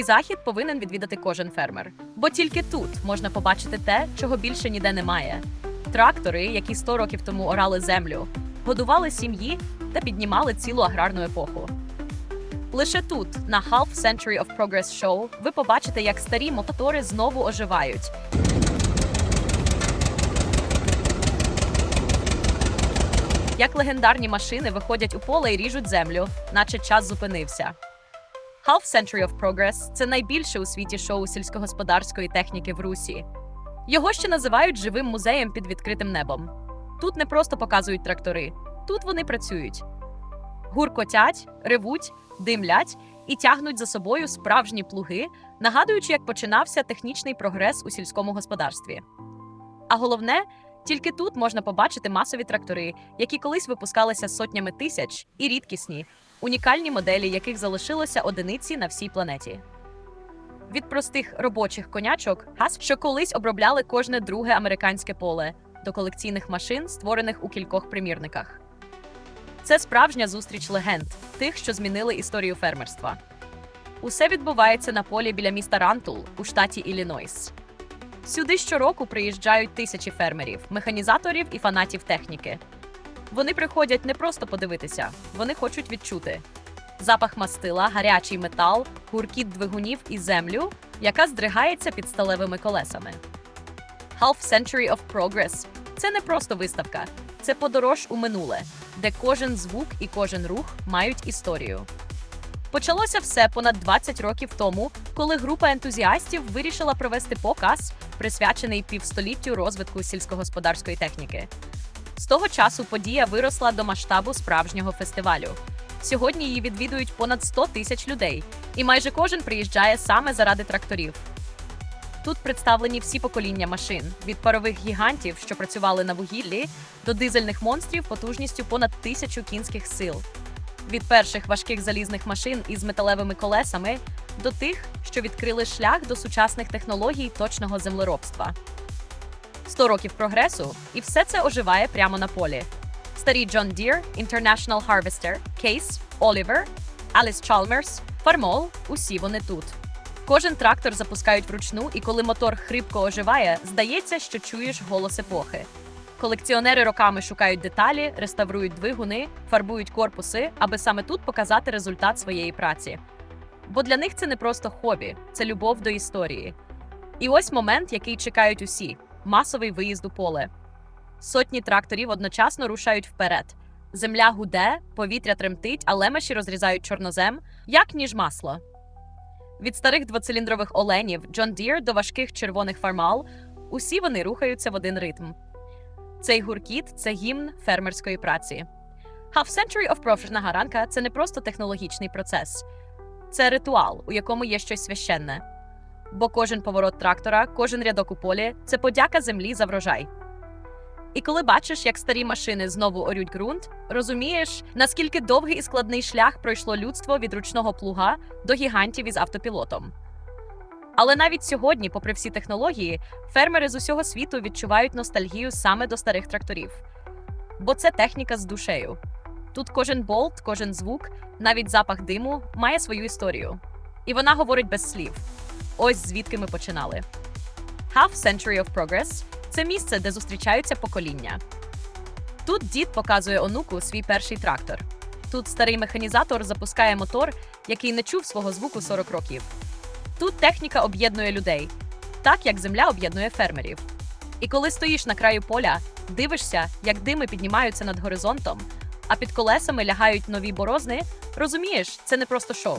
Цей захід повинен відвідати кожен фермер, бо тільки тут можна побачити те, чого більше ніде немає. Трактори, які 100 років тому орали землю, годували сім'ї та піднімали цілу аграрну епоху. Лише тут, на Half Century of Progress Show, ви побачите, як старі мотори знову оживають. Як легендарні машини виходять у поле і ріжуть землю, наче час зупинився. Half Century of Progress – це найбільше у світі шоу сільськогосподарської техніки в Русі. Його ще називають живим музеєм під відкритим небом. Тут не просто показують трактори, тут вони працюють. Гуркотять, ревуть, димлять і тягнуть за собою справжні плуги, нагадуючи, як починався технічний прогрес у сільському господарстві. А головне, тільки тут можна побачити масові трактори, які колись випускалися сотнями тисяч, і рідкісні, унікальні моделі, яких залишилося одиниці на всій планеті. Від простих робочих конячок, газ, що колись обробляли кожне друге американське поле, до колекційних машин, створених у кількох примірниках. Це справжня зустріч легенд, тих, що змінили історію фермерства. Усе відбувається на полі біля міста Рантул у штаті Іллінойс. Сюди щороку приїжджають тисячі фермерів, механізаторів і фанатів техніки. Вони приходять не просто подивитися, вони хочуть відчути запах мастила, гарячий метал, гуркіт двигунів і землю, яка здригається під сталевими колесами. Half Century of Progress – це не просто виставка, це подорож у минуле, де кожен звук і кожен рух мають історію. Почалося все понад 20 років тому, коли група ентузіастів вирішила провести показ, присвячений півстоліттю розвитку сільськогосподарської техніки. З того часу подія виросла до масштабу справжнього фестивалю. Сьогодні її відвідують понад 100 тисяч людей, і майже кожен приїжджає саме заради тракторів. Тут представлені всі покоління машин від парових гігантів, що працювали на вугіллі, до дизельних монстрів потужністю понад тисячу кінських сил. Від перших важких залізних машин із металевими колесами до тих, що відкрили шлях до сучасних технологій точного землеробства. 100 років прогресу, і все це оживає прямо на полі. Старі John Deere, International Harvester, Case, Oliver, Alice Chalmers, Farmol – усі вони тут. Кожен трактор запускають вручну, і коли мотор хрипко оживає, здається, що чуєш голос епохи. Колекціонери роками шукають деталі, реставрують двигуни, фарбують корпуси, аби саме тут показати результат своєї праці. Бо для них це не просто хобі, це любов до історії. І ось момент, який чекають усі масовий виїзд у поле. Сотні тракторів одночасно рушають вперед. Земля гуде, повітря тремтить, а лемеші розрізають чорнозем, як ніж масло. Від старих двоциліндрових оленів John Deere до важких червоних фармал усі вони рухаються в один ритм. Цей гуркіт це гімн фермерської праці. Half Century of Professional ранка це не просто технологічний процес, це ритуал, у якому є щось священне. Бо кожен поворот трактора, кожен рядок у полі це подяка землі за врожай. І коли бачиш, як старі машини знову орють ґрунт, розумієш, наскільки довгий і складний шлях пройшло людство від ручного плуга до гігантів із автопілотом. Але навіть сьогодні, попри всі технології, фермери з усього світу відчувають ностальгію саме до старих тракторів. Бо це техніка з душею. Тут кожен болт, кожен звук, навіть запах диму має свою історію. І вона говорить без слів. Ось звідки ми починали. Half Century of Progress це місце, де зустрічаються покоління. Тут дід показує онуку свій перший трактор. Тут старий механізатор запускає мотор, який не чув свого звуку 40 років. Тут техніка об'єднує людей, так як земля об'єднує фермерів. І коли стоїш на краю поля, дивишся, як дими піднімаються над горизонтом, а під колесами лягають нові борозни, розумієш, це не просто шоу.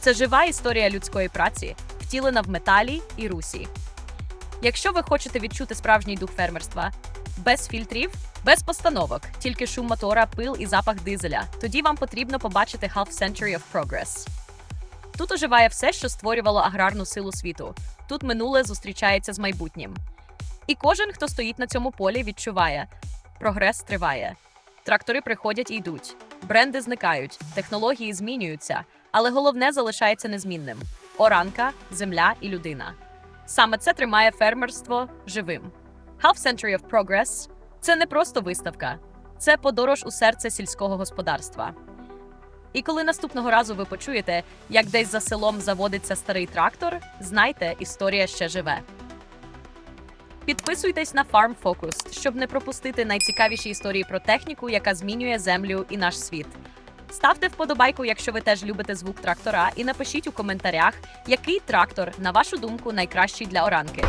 Це жива історія людської праці, втілена в металі і русі. Якщо ви хочете відчути справжній дух фермерства, без фільтрів, без постановок, тільки шум мотора, пил і запах дизеля, тоді вам потрібно побачити Half Century of Progress. Тут оживає все, що створювало аграрну силу світу. Тут минуле зустрічається з майбутнім. І кожен, хто стоїть на цьому полі, відчуває прогрес триває. Трактори приходять і йдуть, бренди зникають, технології змінюються, але головне залишається незмінним: оранка, земля і людина. Саме це тримає фермерство живим. Half Century of Progress – це не просто виставка, це подорож у серце сільського господарства. І коли наступного разу ви почуєте, як десь за селом заводиться старий трактор, знайте, історія ще живе. Підписуйтесь на Farm Focus, щоб не пропустити найцікавіші історії про техніку, яка змінює землю і наш світ. Ставте вподобайку, якщо ви теж любите звук трактора, і напишіть у коментарях, який трактор, на вашу думку, найкращий для оранки.